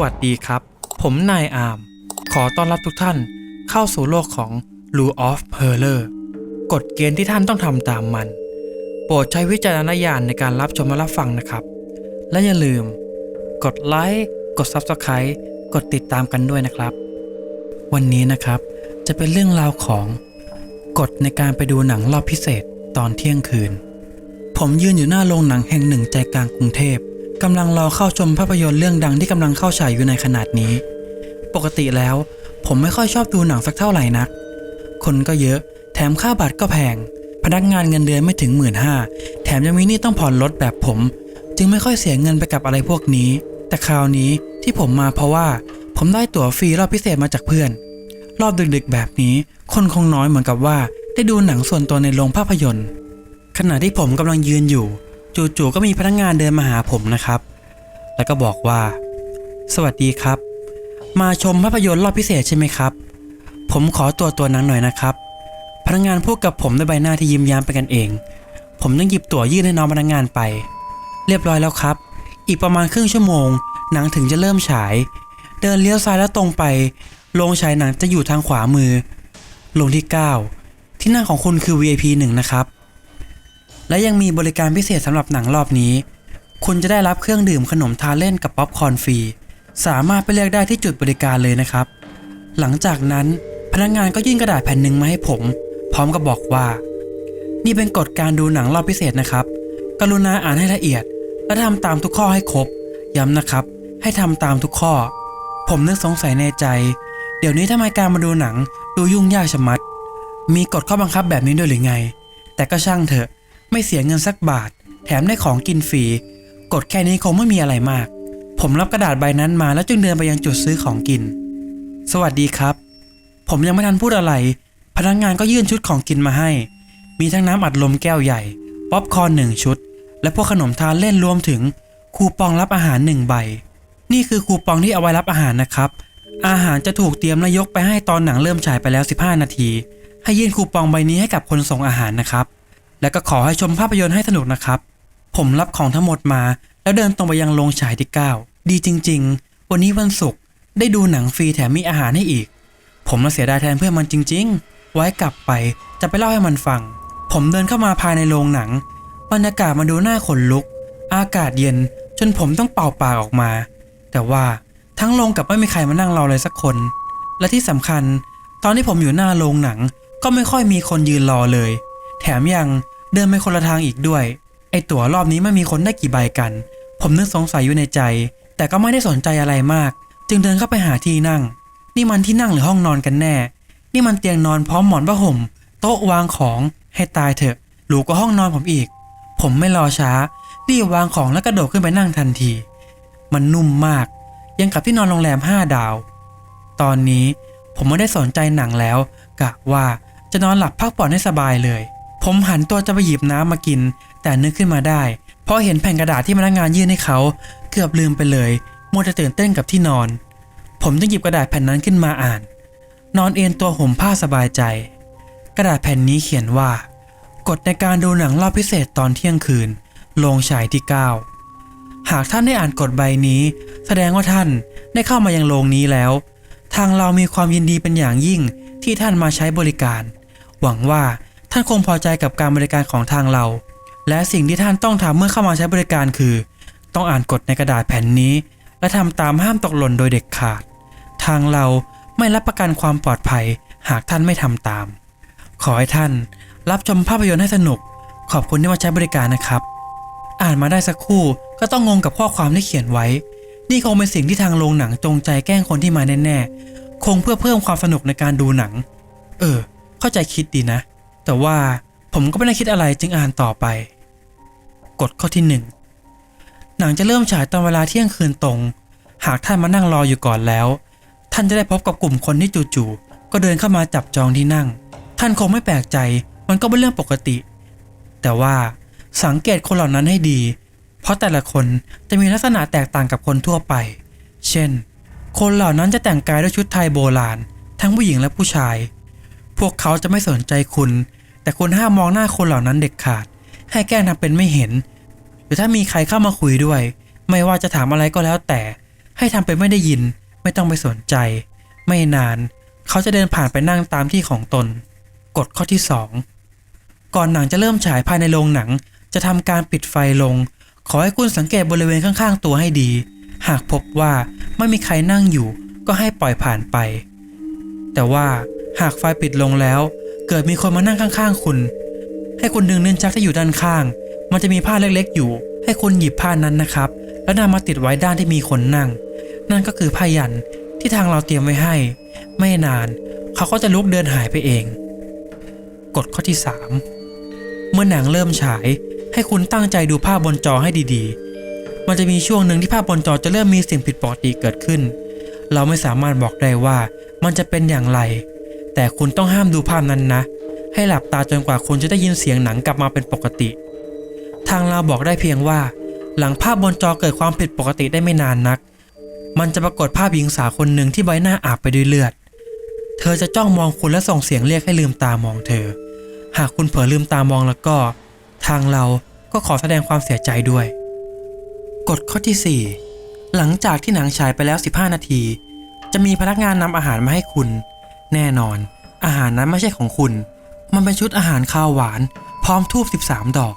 วัสดีครับ ผมนายอาร์มขอต้อนรับทุกท่านเข้าสู่โลกของ Rule of p e r l e r กฎเกณฑ์ที่ท่านต้องทำตามมัน โปรดใช้วิจารณญาณในการรับชมและรับฟังนะครับ และอย่าลืม กดไลค์กด Subscribe กดติดตามกันด้วยนะครับ วันนี้นะครับจะเป็นเรื่องราวของกฎในการไปดูหนังรอบพิเศษตอนเที่ยงคืน ผมยืนอยู่หน้าโรงหนังแห่งหนึ่งใจกลางกรุงเทพ กำลังรอเข้าชมภาพยนตร์เรื่องดังที่กำลังเข้าฉายอยู่ในขนาดนี้ ปกติแล้ว ผมไม่ค่อยชอบดูหนังสักเท่าไหร่นัก คนก็เยอะ แถมค่าบัตรก็แพง พนักงานเงินเดือนไม่ถึงหมื่นห้าแถมยังมีหนี้ต้องผ่อนรถแบบผม จึงไม่ค่อยเสียเงินไปกับอะไรพวกนี้ แต่คราวนี้ที่ผมมาเพราะว่า ผมได้ตั๋วฟรีรอบพิเศษมาจากเพื่อน รอบดึกๆแบบนี้ คนคงน้อยเหมือนกับว่า ได้ดูหนังส่วนตัวในโรงภาพยนตร์ ขณะที่ผมกำลังยืนอยู่ จู่ๆก็มีพนักงานเดินมาหาผมนะครับ แล้วก็บอกว่า สวัสดีครับ มาชมภาพยนตร์รอบพิเศษใช่ไหมครับ ผมขอตัวตัวหนังหน่อยนะครับ พนักงานพูดกับผมด้วยใบหน้าที่ยิ้มย้มไปนกันเอง ผมต้องหยิบตั๋วยื่นให้น้องพนักงานไป เรียบร้อยแล้วครับ อีกประมาณครึ่งชั่วโมง หนังถึงจะเริ่มฉาย เดินเลี้ยวซ้ายแล้วตรงไปโรงฉายหนังจะอยู่ทางขวามือโรงที่ 9 ที่นั่งของคุณคือ VIP 1 นะครับ และยังมีบริการพิเศษสำหรับหนังรอบนี้ คุณจะได้รับเครื่องดื่มขนมทาเล่นกับป๊อปคอร์นฟรี สามารถไปเลือกได้ที่จุดบริการเลยนะครับ หลังจากนั้นพนักงานก็ยื่นกระดาษแผ่นหนึ่งมาให้ผม พร้อมกับบอกว่า นี่เป็นกฎการดูหนังรอบพิเศษนะครับ กรุณาอ่านให้ละเอียด และทำตามทุกข้อให้ครบ ย้ำนะครับ ให้ทำตามทุกข้อ ผมนึกสงสัยในใจ เดี๋ยวนี้ทำไมการมาดูหนังดูยุ่งยากชะมัด มีกฎข้อบังคับแบบนี้ด้วยหรือไง แต่ก็ช่างเถอะ ไม่เสียเงินสักบาท แถมได้ของกินฟรีกฎแค่นี้คงไม่มีอะไรมาก ผมรับกระดาษใบนั้นมาแล้วจึงเดินไปยังจุดซื้อของกิน สวัสดีครับ ผมยังไม่ทันพูดอะไร พนักงานก็ยื่นชุดของกินมาให้ มีทั้งน้ำอัดลมแก้วใหญ่ ป๊อปคอร์นหนึ่งชุด และพวกขนมทานเล่นรวมถึง คูปองรับอาหารหนึ่งใบ นี่คือคูปองที่เอาไว้รับอาหารนะครับ อาหารจะถูกเตรียมและยกไปให้ตอนหนังเริ่มฉายไปแล้ว 15 นาที ให้ยื่นคูปองใบนี้ให้กับคนส่งอาหารนะครับ แล้วก็ขอให้ชมภาพยนตร์ให้สนุกนะครับ ผมรับของทั้งหมดมา แล้วเดินตรงไปยังโรงฉายที่ 9 ดีจริง ๆ วันนี้วันศุกร์ได้ดูหนังฟรีแถมมีอาหารให้อีก ผมน่ะเสียดายแทนเพื่อนมันจริง ๆ ไว้กลับไปจะไปเล่าให้มันฟัง ผมเดินเข้ามาภายในโรงหนัง บรรยากาศมาดูหน้าขนลุก อากาศเย็นจนผมต้องเป่าปากออกมา แต่ว่าทั้งโรงกับไม่มีใครมานั่งรอเลยสักคน และที่สำคัญ ตอนที่ผมอยู่หน้าโรงหนังก็ไม่ค่อยมีคนยืนรอเลย แถมยัง เดินไปคนละทางอีกด้วย ไอตั๋วรอบนี้ไม่มีคนได้กี่ใบกัน ผมนึกสงสัยอยู่ในใจ แต่ก็ไม่ได้สนใจอะไรมาก จึงเดินเข้าไปหาที่นั่ง นี่มันที่นั่งหรือห้องนอนกันแน่ นี่มันเตียงนอนพร้อมหมอนผ้าห่ม โต๊ะวางของให้ตายเถอะหรูกว่าห้องนอนผมอีก ผมไม่รอช้ารีบวางของแล้วกระโดดขึ้นไปนั่งทันที มันนุ่มมาก ยังกับที่นอนโรงแรมห้าดาว ตอนนี้ผมไม่ได้สนใจหนังแล้วกะว่าจะนอนหลับพักผ่อนให้สบายเลย ผมหันตัวจะไปหยิบน้ำมากิน แต่นึกขึ้นมาได้เพราะเห็นแผ่นกระดาษที่พนักงานยื่นให้เขา เกือบลืมไปเลยมัวแต่ตื่นเต้นกับที่นอน ผมจึงหยิบกระดาษแผ่นนั้นขึ้นมาอ่าน นอนเอนตัวห่มผ้าสบายใจ กระดาษแผ่นนี้เขียนว่า กฎในการดูหนังรอบพิเศษตอนเที่ยงคืนโรงฉายที่ 9 หากท่านได้อ่านกฎใบนี้ แสดงว่าท่านได้เข้ามายังโรงนี้แล้ว ทางเรามีความยินดีเป็นอย่างยิ่งที่ท่านมาใช้บริการ หวังว่า ท่านคงพอใจกับการบริการของทางเรา และสิ่งที่ท่านต้องทำเมื่อเข้ามาใช้บริการคือ ต้องอ่านกฎในกระดาษแผ่นนี้ และทำตามห้ามตกหล่นโดยเด็ดขาด ทางเราไม่รับประกันความปลอดภัย หากท่านไม่ทำตาม ขอให้ท่านรับชมภาพยนตร์ให้สนุก ขอบคุณที่มาใช้บริการนะครับ อ่านมาได้สักครู่ก็ต้องงงกับข้อความที่เขียนไว้ นี่คงเป็นสิ่งที่ทางโรงหนังจงใจแกล้งคนที่มาแน่ๆคงเพื่อเพิ่มความสนุกในการดูหนัง เออ เข้าใจคิดดีนะ แต่ว่าผมก็ไม่ได้คิดอะไรจึงอ่านต่อไป กฎข้อที่หนึ่งหนังจะเริ่มฉายตอนเวลาเที่ยงคืนตรง หากท่านมานั่งรออยู่ก่อนแล้ว ท่านจะได้พบกับกลุ่มคนที่จู่ๆก็เดินเข้ามาจับจองที่นั่ง ท่านคงไม่แปลกใจ มันก็เป็นเรื่องปกติ แต่ว่าสังเกตคนเหล่านั้นให้ดี เพราะแต่ละคนจะมีลักษณะแตกต่างกับคนทั่วไป เช่น คนเหล่านั้นจะแต่งกายด้วยชุดไทยโบราณ ทั้งผู้หญิงและผู้ชาย วกเขาจะไม่สนใจคุณ แต่คุณห้ามมองหน้าคนเหล่านั้นเด็ดขาด ให้แกล้งทำเป็นไม่เห็น หรือถ้ามีใครเข้ามาคุยด้วย ไม่ว่าจะถามอะไรก็แล้วแต่ ให้ทำเป็นไม่ได้ยิน ไม่ต้องไปสนใจ ไม่นาน เขาจะเดินผ่านไปนั่งตามที่ของตน กฎข้อที่ 2 ก่อนหนังจะเริ่มฉายภายในโรงหนัง จะทำการปิดไฟลง ขอให้คุณสังเกตบริเวณข้างๆ ตัวให้ดี หากพบว่าไม่มีใครนั่งอยู่ ก็ให้ปล่อยผ่านไป แต่ว่า หากไฟปิดลงแล้ว เกิดมีคนมานั่งข้างๆ คุณ ให้คุณดึงนิ้นชักที่อยู่ด้านข้าง มันจะมีผ้าเล็กๆ อยู่ ให้คุณหยิบผ้านั้นนะครับ แล้วนำมาติดไว้ด้านที่มีคนนั่ง นั่นก็คือผ้ายันที่ทางเราเตรียมไว้ให้ ไม่นาน เขาก็จะลุกเดินหายไปเอง กฎข้อที่ 3 เมื่อหนังเริ่มฉาย ให้คุณตั้งใจดูภาพบนจอให้ดีๆ มันจะมีช่วงหนึ่งที่ภาพบนจอจะเริ่มมีสิ่งผิดปกติเกิดขึ้น เราไม่สามารถบอกได้ว่ามันจะเป็นอย่างไร แต่คุณต้องห้ามดูภาพนั้นนะ ให้หลับตาจนกว่าคุณจะได้ยินเสียงหนังกลับมาเป็นปกติ ทางเราบอกได้เพียงว่า หลังภาพบนจอเกิดความผิดปกติได้ไม่นานนัก มันจะปรากฏภาพหญิงสาวคนหนึ่งที่ใบหน้าอาบไปด้วยเลือด เธอจะจ้องมองคุณและส่งเสียงเรียกให้ลืมตามองเธอ หากคุณเผลอลืมตามองแล้วก็ ทางเราก็ขอแสดงความเสียใจด้วย กฎข้อที่ 4 หลังจากที่หนังฉายไปแล้ว 15 นาที จะมีพนักงานนำอาหารมาให้คุณ แน่นอน อาหารนั้นไม่ใช่ของคุณ มันเป็นชุดอาหารข้าวหวาน พร้อมทูบ13 ดอก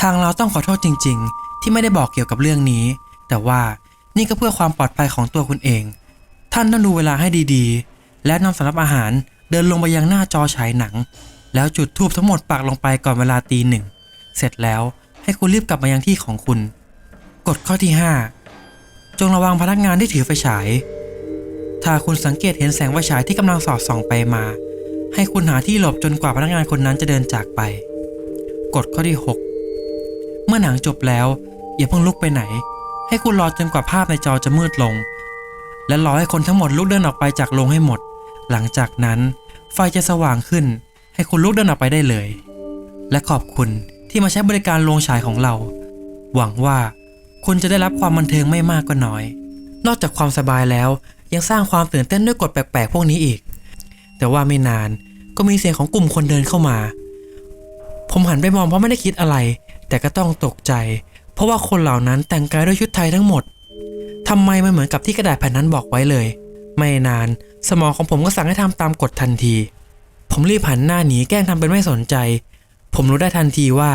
ทางเราต้องขอโทษจริง ๆ ที่ไม่ได้บอกเกี่ยวกับเรื่องนี้ แต่ว่านี่ก็เพื่อความปลอดภัยของตัวคุณเอง ท่านต้องดูเวลาให้ดีๆ และนำสำรับอาหารเดินลงไปยังหน้าจอฉายหนัง แล้วจุดทูบทั้งหมดปักลงไปก่อนเวลาตีหนึ่ง เสร็จแล้วให้คุณรีบกลับมายังที่ของคุณ กฎข้อที่ 5 จงระวังพนักงานที่ถือไฟฉาย ถ้าคุณสังเกตเห็นแสงไฟฉายที่กำลังสอดส่องไปมา ให้คุณหาที่หลบจนกว่าพนักงานคนนั้นจะเดินจากไป กฎข้อที่ 6 เมื่อหนังจบแล้ว อย่าเพิ่งลุกไปไหน ให้คุณรอจนกว่าภาพในจอจะมืดลง และรอให้คนทั้งหมดลุกเดินออกไปจากโรงให้หมด หลังจากนั้น ไฟจะสว่างขึ้น ให้คุณลุกเดินออกไปได้เลย และขอบคุณที่มาใช้บริการโรงฉายของเรา หวังว่าคุณจะได้รับความบันเทิงไม่มากก็น้อย นอกจากความสบายแล้ว ยังสร้างความตื่นเต้นด้วยกฎแปลกๆ พวกนี้อีก แต่ว่าไม่นานก็มีเสียงของกลุ่มคนเดินเข้ามา ผมหันไปมองเพราะไม่ได้คิดอะไร แต่ก็ต้องตกใจ เพราะว่าคนเหล่านั้นแต่งกายด้วยชุดไทยทั้งหมดทำไมมันเหมือนกับที่กระดาษแผ่นนั้นบอกไว้เลย ไม่นานสมองของผมก็สั่งให้ทำตามกฎทันที ผมรีบหันหน้าหนีแกล้งทำเป็นไม่สนใจ ผมรู้ได้ทันทีว่า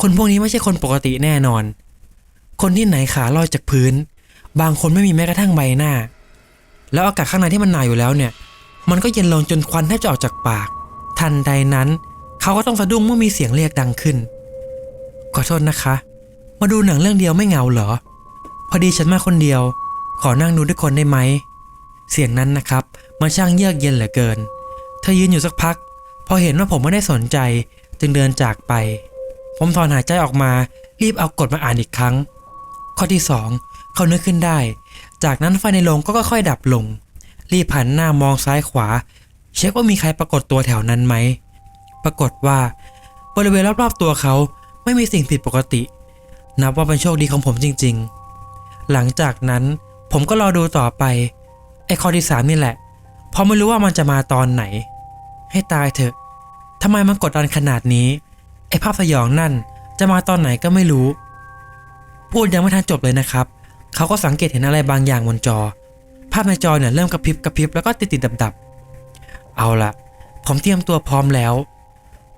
คนพวกนี้ไม่ใช่คนปกติแน่นอน คนที่ไหนขาลอยจากพื้น บางคนไม่มีแม้กระทั่งใบหน้า แล้วอากาศข้างในที่มันหนาอยู่แล้วเนี่ย มันก็เย็นลงจนควันแทบจะออกจากปาก ทันใดนั้น เขาก็ต้องสะดุ้งเมื่อมีเสียงเรียกดังขึ้น ขอโทษนะคะ มาดูหนังเรื่องเดียวไม่เหงาเหรอ พอดีฉันมาคนเดียว ขอนั่งดูด้วยคนได้ไหม เสียงนั้นนะครับ มันช่างเยือกเย็นเหลือเกิน เธอยืนอยู่สักพัก พอเห็นว่าผมไม่ได้สนใจ จึงเดินจากไป ผมถอนหายใจออกมา รีบเอากฎมาอ่านอีกครั้ง ข้อที่สองเขานึกขึ้นได้ จากนั้นไฟในโรงก็ค่อยๆดับลง รีบหันหน้ามองซ้ายขวา เช็คว่ามีใครปรากฏตัวแถวนั้นไหม ปรากฏว่า บริเวณรอบๆตัวเขาไม่มีสิ่งผิดปกติ นับว่าเป็นโชคดีของผมจริงๆ หลังจากนั้นผมก็รอดูต่อไป ไอ้ข้อที่สามนี่แหละ เพราะไม่รู้ว่ามันจะมาตอนไหน ให้ตายเถอะทำไมมันกดดันขนาดนี้ ไอ้ภาพสยองนั่นจะมาตอนไหนก็ไม่รู้ พูดยังไม่ทันจบเลยนะครับ เขาก็สังเกตเห็นอะไรบางอย่างบนจอ ภาพในจอเนี่ยเริ่มกระพริบกระพริบแล้วก็ติดติดดับดับๆเอาละผมเตรียมตัวพร้อมแล้ว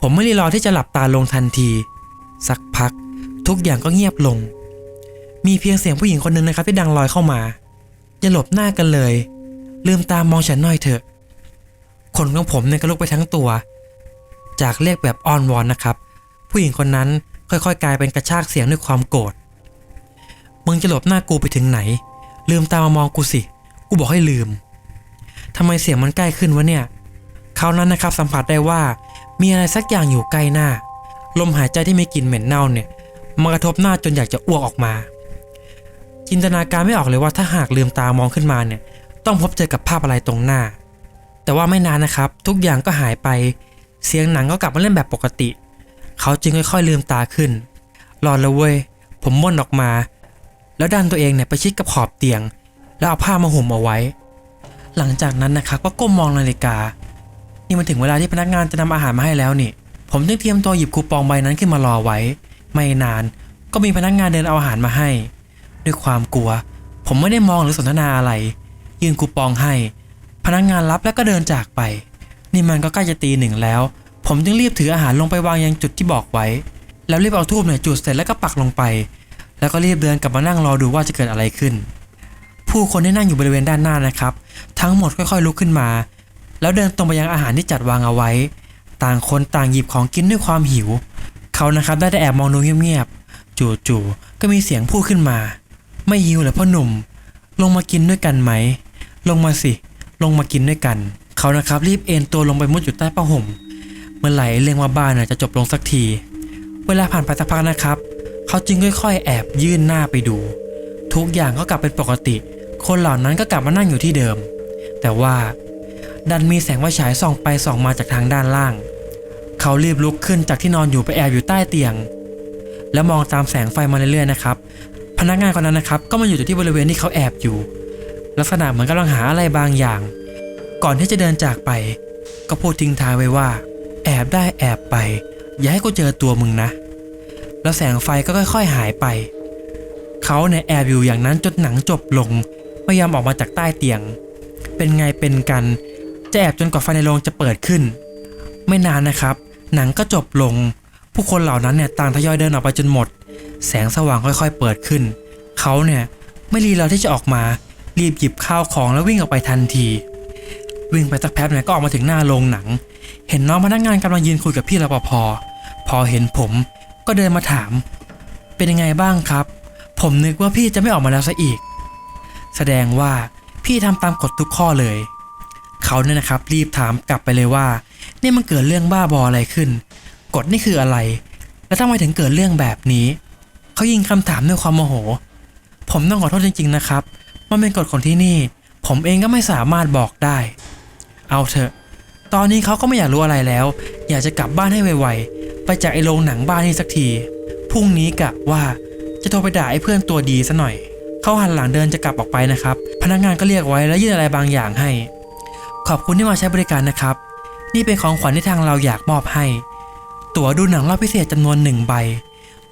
ผมไม่รีรอที่จะหลับตาลงทันที สักพัก ทุกอย่างก็เงียบลง มีเพียงเสียงผู้หญิงคนหนึ่งนะครับที่ดังลอยเข้ามา อย่าหลบหน้ากันเลย ลืมตามองฉันหน่อยเถอะขนของผมเนี่ยก็ลุกไปทั้งตัว จากเรียกแบบอ้อนวอนนะครับ ผู้หญิงคนนั้นค่อยๆ กลายเป็นกระชากเสียงด้วยความโกรธ มึงจะหลบหน้ากูไปถึงไหน ลืมตามามองกูสิ กูบอกให้ลืมทำไมเสียงมันใกล้ขึ้นวะเนี่ยเขานั้นนะครับสัมผัสได้ว่ามีอะไรสักอย่างอยู่ใกล้หน้า ลมหายใจที่มีกลิ่นเหม็นเน่าเนี่ยมากระทบหน้าจนอยากจะอ้วกออกมา จินตนาการไม่ออกเลยว่าถ้าหากลืมตามองขึ้นมาเนี่ย ต้องพบเจอกับภาพอะไรตรงหน้า แต่ว่าไม่นานนะครับ ทุกอย่างก็หายไป เสียงหนังก็กลับมาเล่นแบบปกติ เขาจึงค่อยๆลืมตาขึ้นรอแล้วเว้ยผมม่นออกมา แล้วดันตัวเองเนี่ยไปชิดกับขอบเตียง แล้วเอาผ้ามาห่มเอาไว้ หลังจากนั้นนะครับก็ก้มมองนาฬิกา นี่มันถึงเวลาที่พนักงานจะนำอาหารมาให้แล้วนี่ ผมจึงเตรียมตัวหยิบคูปองใบนั้นขึ้นมารอไว้ ไม่นานก็มีพนักงานเดินเอาอาหารมาให้ ด้วยความกลัว ผมไม่ได้มองหรือสนทนาอะไร ยื่นคูปองให้ พนักงานรับแล้วก็เดินจากไป นี่มันก็ใกล้จะตีหนึ่งแล้ว ผมจึงรีบถืออาหารลงไปวางยังจุดที่บอกไว้ แล้วรีบเอาทูบเนี่ยจุดเสร็จแล้วก็ปักลงไป แล้วก็รีบเดินกลับมานั่งรอดูว่าจะเกิดอะไรขึ้น ผู้คนที่นั่งอยู่บริเวณด้านหน้านะครับ ทั้งหมดค่อยๆลุกขึ้นมา แล้วเดินตรงไปยังอาหารที่จัดวางเอาไว้ ต่างคนต่างหยิบของกินด้วยความหิว เขานะครับได้แต่แอบมองดูเงียบๆจู่ๆก็มีเสียงพูดขึ้นมา ไม่หิวเหรอพ่อหนุ่ม ลงมากินด้วยกันไหม ลงมาสิ ลงมากินด้วยกัน เขานะครับรีบเอนตัวลงไปมุดอยู่ใต้ผ้าห่มเมื่อไหร่เรื่องว่าบ้านจะจบลงสักที เวลาผ่านไปสักพักนะครับ เขาจึงค่อยๆ แอบยื่นหน้าไปดู ทุกอย่างก็กลับเป็นปกติ คนเหล่านั้นก็กลับมานั่งอยู่ที่เดิม แต่ว่าดันมีแสงไฟฉายส่องไปส่องมาจากทางด้านล่าง เขารีบลุกขึ้นจากที่นอนอยู่ไปแอบอยู่ใต้เตียง แล้วมองตามแสงไฟมาเรื่อยๆนะครับ พนักงานคนนั้นนะครับ ก็มาอยู่ที่บริเวณที่เขาแอบอยู่ ลักษณะเหมือนกำลังหาอะไรบางอย่าง ก่อนที่จะเดินจากไป ก็พูดทิ้งท้ายไว้ว่า แอบได้แอบไป อย่าให้กูเจอตัวมึงนะ แล้วแสงไฟก็ค่อย ๆ หายไป เขาเนี่ยแอบอยู่อย่างนั้นจนหนังจบลงไม่ยอมออกมาจากใต้เตียง เป็นไงเป็นกัน จะแอบจนกว่าไฟในโรงจะเปิดขึ้น ไม่นานนะครับ หนังก็จบลง ผู้คนเหล่านั้นเนี่ยต่างทยอยเดินออกไปจนหมด แสงสว่างค่อยๆ เปิดขึ้น เขาเนี่ยไม่รีรอที่จะออกมา รีบหยิบข้าวของแล้ววิ่งออกไปทันที วิ่งไปสักแป๊บเนี่ยก็ออกมาถึงหน้าโรงหนัง เห็นน้องพนักงานกำลังยืนคุยกับพี่รปภพอเห็นผม ก็เดินมาถาม เป็นยังไงบ้างครับ ผมนึกว่าพี่จะไม่ออกมาแล้วซะอีก แสดงว่าพี่ทำตามกฎทุกข้อเลย เขาเนี่ยนะครับรีบถามกลับไปเลยว่า นี่มันเกิดเรื่องบ้าบออะไรขึ้น กฎนี่คืออะไร แล้วทำไมถึงเกิดเรื่องแบบนี้ เขายิงคำถามด้วยความโมโห ผมต้องขอโทษจริง ๆ นะครับ มันเป็นกฎของที่นี่ ผมเองก็ไม่สามารถบอกได้ เอาเถอะ ตอนนี้เขาก็ไม่อยากรู้อะไรแล้ว อยากจะกลับบ้านให้ไวๆ ไปจากไอ้โรงหนังบ้านนี่สักทีพรุ่งนี้กะว่าจะโทรไปด่าไอ้เพื่อนตัวดีซะหน่อย เขาหันหลังเดินจะกลับออกไปนะครับ พนักงานก็เรียกไว้แล้วยื่นอะไรบางอย่างให้ ขอบคุณที่มาใช้บริการนะครับ นี่เป็นของขวัญที่ทางเราอยากมอบให้ ตั๋วดูหนังรอบพิเศษจำนวนหนึ่งใบ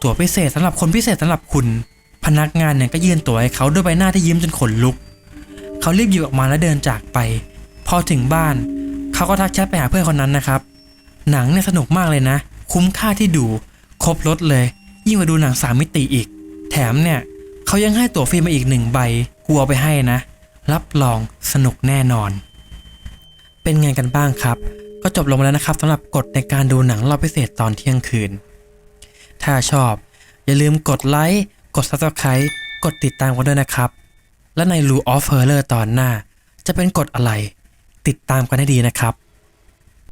ตั๋วพิเศษสำหรับคนพิเศษสำหรับคุณ พนักงานเนี่ยก็ยื่นตั๋วให้เขาด้วยใบหน้าที่ยิ้มจนขนลุก เขารีบหยิบออกมาแล้วเดินจากไป พอถึงบ้าน เขาก็ทักแชทไปหาเพื่อนคนนั้นนะครับ หนังเนี่ยสนุกมากเลยนะ คุ้มค่าที่ดู ครบรถเลย ยิ่งกว่าดูหนังสามมิติอีก แถมเนี่ยเขายังให้ตั๋วฟรีมาอีกหนึ่งใบกูเอาไปให้นะ รับรองสนุกแน่นอน เป็นไงกันบ้างครับ ก็จบลงมาแล้วนะครับสำหรับกฎในการดูหนังรอบพิเศษตอนเที่ยงคืน ถ้าชอบ อย่าลืมกดไลค์กด subscribe กดติดตามกันด้วยนะครับ และใน Rule of Horror ตอนหน้า จะเป็นกฎอะไร ติดตามกันให้ดีนะครับ